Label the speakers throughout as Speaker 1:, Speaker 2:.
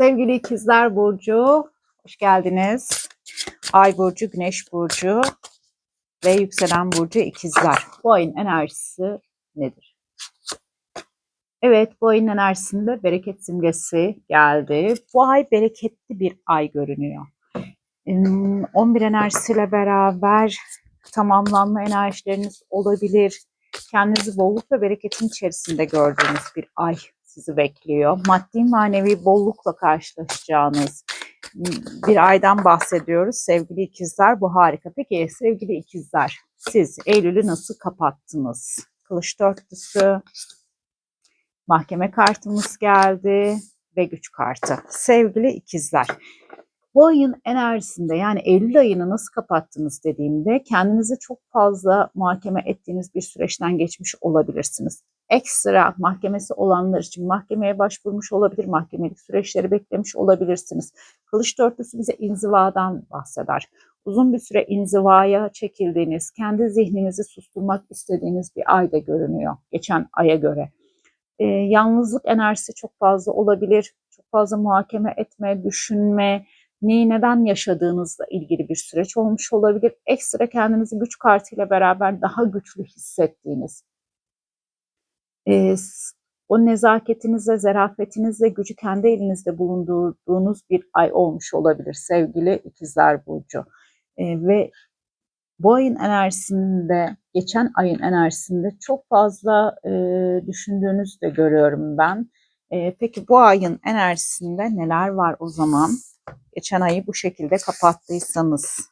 Speaker 1: Sevgili ikizler Burcu, hoş geldiniz. Ay Burcu, Güneş Burcu ve yükselen Burcu ikizler. Bu ayın enerjisi nedir? Evet, bu ayın enerjisinde bereket simgesi geldi. Bu ay bereketli bir ay görünüyor. Hmm, 11 enerjisiyle beraber tamamlanma enerjileriniz olabilir. Kendinizi bolluk ve bereketin içerisinde gördüğünüz bir ay sizi bekliyor. Maddi manevi bollukla karşılaşacağınız bir aydan bahsediyoruz sevgili ikizler. Bu harika. Peki sevgili ikizler siz Eylül'ü nasıl kapattınız? Kılıç dörtlüsü, mahkeme kartımız geldi ve güç kartı. Sevgili ikizler bu ayın enerjisinde yani Eylül ayını nasıl kapattınız dediğimde kendinizi çok fazla muhakeme ettiğiniz bir süreçten geçmiş olabilirsiniz. Ekstra mahkemesi olanlar için mahkemeye başvurmuş olabilir, mahkemelik süreçleri beklemiş olabilirsiniz. Kılıç dörtlüsü bize inzivadan bahseder. Uzun bir süre inzivaya çekildiğiniz, kendi zihninizi susturmak istediğiniz bir ayda görünüyor geçen aya göre. Ee, yalnızlık enerjisi çok fazla olabilir. Çok fazla muhakeme etme, düşünme, neyi neden yaşadığınızla ilgili bir süreç olmuş olabilir. Ekstra kendinizi güç kartıyla beraber daha güçlü hissettiğiniz, e, o nezaketinizle, zarafetinizle gücü kendi elinizde bulundurduğunuz bir ay olmuş olabilir sevgili ikizler Burcu. E, ve bu ayın enerjisinde, geçen ayın enerjisinde çok fazla e, düşündüğünüzü de görüyorum ben. E, peki bu ayın enerjisinde neler var o zaman? geçen ayı bu şekilde kapattıysanız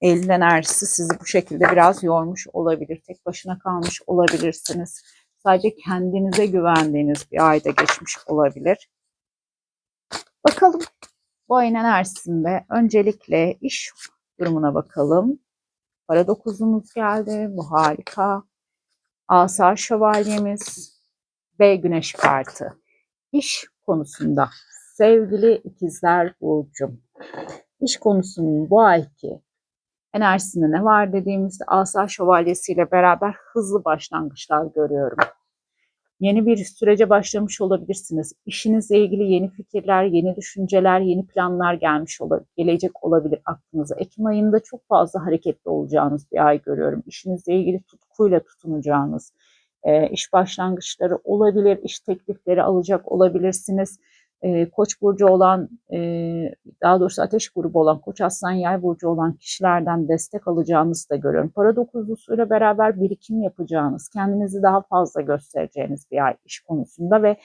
Speaker 1: Eylül enerjisi sizi bu şekilde biraz yormuş olabilir. Tek başına kalmış olabilirsiniz. Sadece kendinize güvendiğiniz bir ayda geçmiş olabilir. Bakalım bu ayın enerjisinde öncelikle iş durumuna bakalım. Para dokuzumuz geldi. Bu harika. Asa şövalyemiz ve güneş kartı. İş konusunda Sevgili ikizler Burcu'm, iş konusunun bu ayki enerjisinde ne var dediğimizde asa şövalyesiyle beraber hızlı başlangıçlar görüyorum. Yeni bir sürece başlamış olabilirsiniz. İşinizle ilgili yeni fikirler, yeni düşünceler, yeni planlar gelmiş olabilir, gelecek olabilir aklınıza. Ekim ayında çok fazla hareketli olacağınız bir ay görüyorum. İşinizle ilgili tutkuyla tutunacağınız iş başlangıçları olabilir, iş teklifleri alacak olabilirsiniz e, koç burcu olan e, daha doğrusu ateş grubu olan koç aslan yay burcu olan kişilerden destek alacağınızı da görüyorum. Para dokuzlusuyla beraber birikim yapacağınız, kendinizi daha fazla göstereceğiniz bir ay iş konusunda ve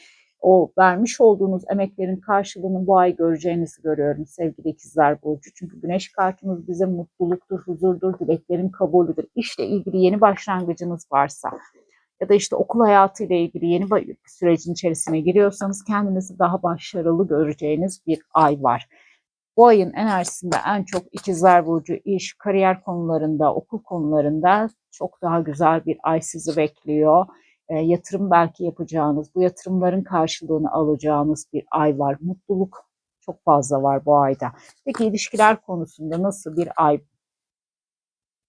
Speaker 1: o vermiş olduğunuz emeklerin karşılığını bu ay göreceğinizi görüyorum sevgili ikizler burcu. Çünkü güneş kartımız bize mutluluktur, huzurdur, dileklerin kabulüdür. İşle ilgili yeni başlangıcınız varsa ya da işte okul hayatı ile ilgili yeni bir sürecin içerisine giriyorsanız kendinizi daha başarılı göreceğiniz bir ay var. Bu ayın enerjisinde en çok ikizler burcu iş, kariyer konularında, okul konularında çok daha güzel bir ay sizi bekliyor. E, yatırım belki yapacağınız, bu yatırımların karşılığını alacağınız bir ay var. Mutluluk çok fazla var bu ayda. Peki ilişkiler konusunda nasıl bir ay?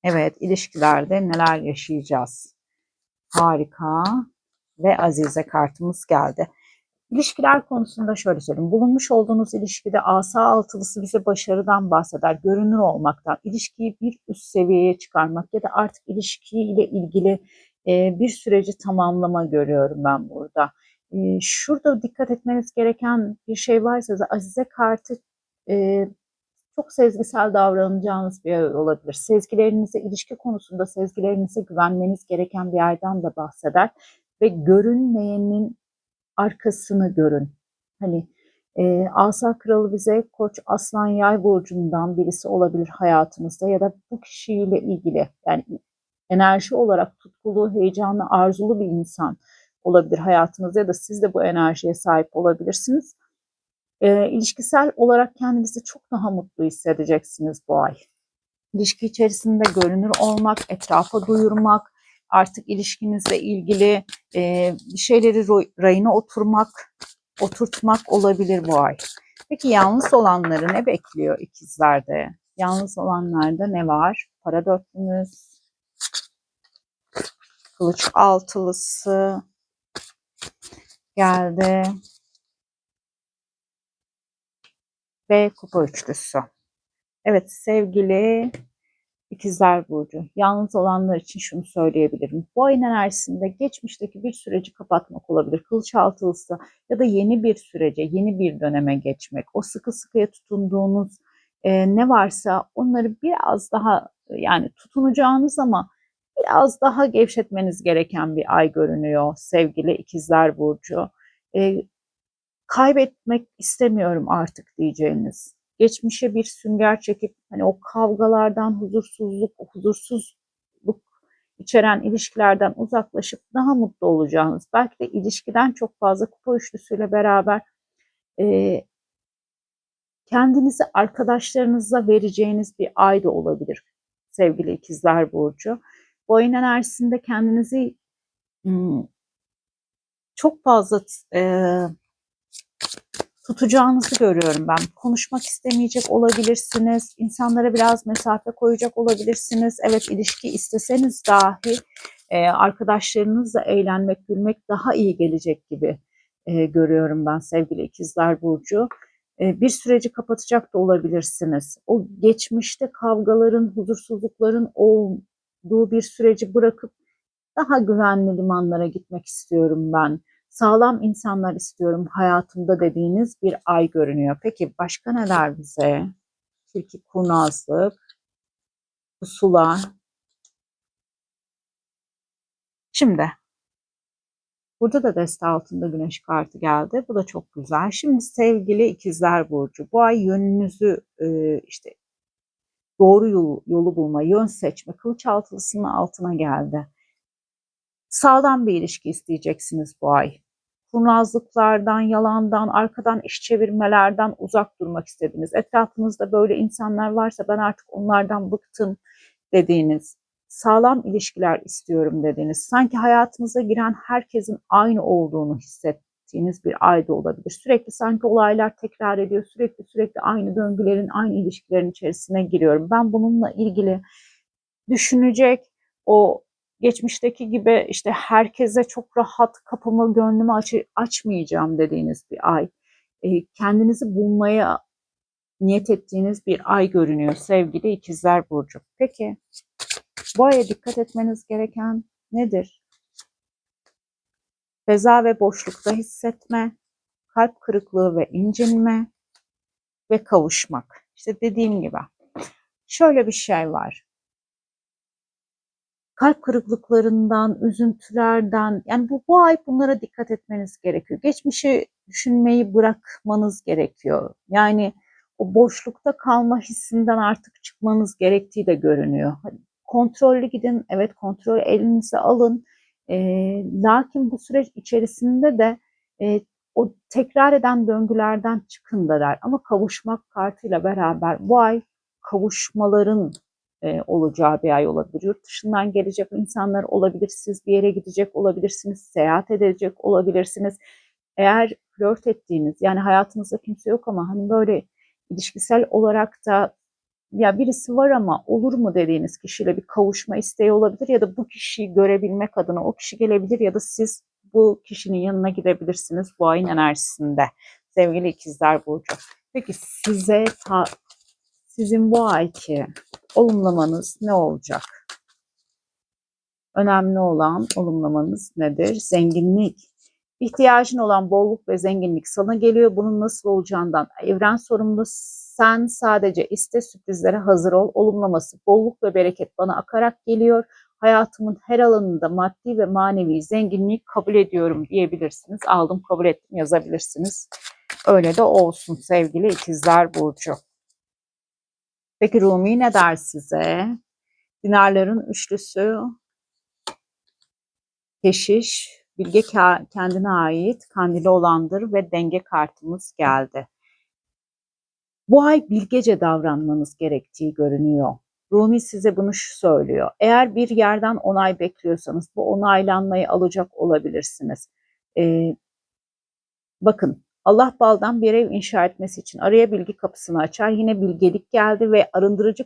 Speaker 1: Evet, ilişkilerde neler yaşayacağız? Harika ve Azize kartımız geldi. İlişkiler konusunda şöyle söyleyeyim. Bulunmuş olduğunuz ilişkide asa altılısı bize başarıdan bahseder. Görünür olmaktan, ilişkiyi bir üst seviyeye çıkarmak ya da artık ilişkiyle ilgili e, bir süreci tamamlama görüyorum ben burada. E, şurada dikkat etmeniz gereken bir şey varsa da Azize kartı e, çok sezgisel davranacağınız bir ay olabilir. Sezgilerinize, ilişki konusunda sezgilerinize güvenmeniz gereken bir yerden de bahseder. Ve görünmeyenin arkasını görün. Hani e, Asa Kralı bize Koç Aslan Yay burcundan birisi olabilir hayatınızda ya da bu kişiyle ilgili yani enerji olarak tutkulu, heyecanlı, arzulu bir insan olabilir hayatınızda ya da siz de bu enerjiye sahip olabilirsiniz e, ilişkisel olarak kendinizi çok daha mutlu hissedeceksiniz bu ay. İlişki içerisinde görünür olmak, etrafa duyurmak, artık ilişkinizle ilgili e, şeyleri rayına oturmak, oturtmak olabilir bu ay. Peki yalnız olanları ne bekliyor ikizlerde? Yalnız olanlarda ne var? Para dörtlümüz, kılıç altılısı geldi. Ve kupa üçlüsü. Evet sevgili İkizler Burcu, yalnız olanlar için şunu söyleyebilirim. Bu ayın enerjisinde geçmişteki bir süreci kapatmak olabilir. Kılıç altılısı ya da yeni bir sürece, yeni bir döneme geçmek. O sıkı sıkıya tutunduğunuz e, ne varsa onları biraz daha yani tutunacağınız ama biraz daha gevşetmeniz gereken bir ay görünüyor sevgili İkizler Burcu. E, kaybetmek istemiyorum artık diyeceğiniz geçmişe bir sünger çekip hani o kavgalardan huzursuzluk, huzursuzluk içeren ilişkilerden uzaklaşıp daha mutlu olacağınız, belki de ilişkiden çok fazla kupa üçlüsüyle beraber e, kendinizi arkadaşlarınızla vereceğiniz bir ay da olabilir sevgili ikizler burcu. Bu ayın enerjisinde kendinizi çok fazla e, tutacağınızı görüyorum ben. Konuşmak istemeyecek olabilirsiniz. İnsanlara biraz mesafe koyacak olabilirsiniz. Evet ilişki isteseniz dahi e, arkadaşlarınızla eğlenmek, gülmek daha iyi gelecek gibi e, görüyorum ben sevgili ikizler Burcu. E, bir süreci kapatacak da olabilirsiniz. O geçmişte kavgaların, huzursuzlukların olduğu bir süreci bırakıp daha güvenli limanlara gitmek istiyorum ben sağlam insanlar istiyorum hayatımda dediğiniz bir ay görünüyor. Peki başka neler bize? Tilki kurnazlık, pusula. Şimdi burada da deste altında güneş kartı geldi. Bu da çok güzel. Şimdi sevgili ikizler burcu bu ay yönünüzü e, işte doğru yolu, yolu bulma, yön seçme, kılıç altılısının altına geldi. Sağlam bir ilişki isteyeceksiniz bu ay kurnazlıklardan, yalandan, arkadan iş çevirmelerden uzak durmak istediniz. Etrafınızda böyle insanlar varsa ben artık onlardan bıktım dediğiniz, sağlam ilişkiler istiyorum dediğiniz, sanki hayatınıza giren herkesin aynı olduğunu hissettiğiniz bir ayda olabilir. Sürekli sanki olaylar tekrar ediyor, sürekli sürekli aynı döngülerin, aynı ilişkilerin içerisine giriyorum. Ben bununla ilgili düşünecek, o geçmişteki gibi işte herkese çok rahat kapımı gönlümü aç açmayacağım dediğiniz bir ay. E, kendinizi bulmaya niyet ettiğiniz bir ay görünüyor sevgili ikizler burcu. Peki bu aya dikkat etmeniz gereken nedir? Feza ve boşlukta hissetme, kalp kırıklığı ve incinme ve kavuşmak. İşte dediğim gibi şöyle bir şey var kalp kırıklıklarından, üzüntülerden yani bu, bu ay bunlara dikkat etmeniz gerekiyor. Geçmişi düşünmeyi bırakmanız gerekiyor. Yani o boşlukta kalma hissinden artık çıkmanız gerektiği de görünüyor. Kontrollü gidin, evet kontrol elinize alın. E, lakin bu süreç içerisinde de e, o tekrar eden döngülerden çıkın da der. Ama kavuşmak kartıyla beraber bu ay kavuşmaların e, olacağı bir ay olabilir. Yurt dışından gelecek insanlar olabilir. Siz bir yere gidecek olabilirsiniz. Seyahat edecek olabilirsiniz. Eğer flört ettiğiniz yani hayatınızda kimse yok ama hani böyle ilişkisel olarak da ya birisi var ama olur mu dediğiniz kişiyle bir kavuşma isteği olabilir ya da bu kişiyi görebilmek adına o kişi gelebilir ya da siz bu kişinin yanına gidebilirsiniz bu ayın enerjisinde. Sevgili ikizler Burcu. Peki size ta, sizin bu ayki olumlamanız ne olacak? Önemli olan olumlamanız nedir? Zenginlik. İhtiyacın olan bolluk ve zenginlik sana geliyor. Bunun nasıl olacağından evren sorumlu. Sen sadece iste sürprizlere hazır ol. Olumlaması bolluk ve bereket bana akarak geliyor. Hayatımın her alanında maddi ve manevi zenginliği kabul ediyorum diyebilirsiniz. Aldım kabul ettim yazabilirsiniz. Öyle de olsun sevgili ikizler Burcu. Peki Rumi ne der size? Dinarların üçlüsü, keşiş, bilge kendine ait, kandili olandır ve denge kartımız geldi. Bu ay bilgece davranmanız gerektiği görünüyor. Rumi size bunu şu söylüyor. Eğer bir yerden onay bekliyorsanız bu onaylanmayı alacak olabilirsiniz. Ee, bakın Allah baldan bir ev inşa etmesi için araya bilgi kapısını açar. Yine bilgelik geldi ve arındırıcı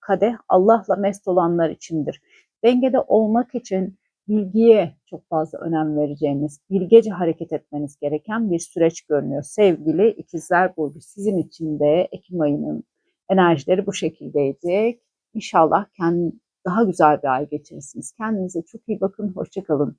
Speaker 1: kadeh Allah'la mest olanlar içindir. Dengede olmak için bilgiye çok fazla önem vereceğiniz, bilgece hareket etmeniz gereken bir süreç görünüyor. Sevgili ikizler burcu sizin için de Ekim ayının enerjileri bu şekildeydi. İnşallah kendi daha güzel bir ay geçirirsiniz. Kendinize çok iyi bakın. Hoşçakalın.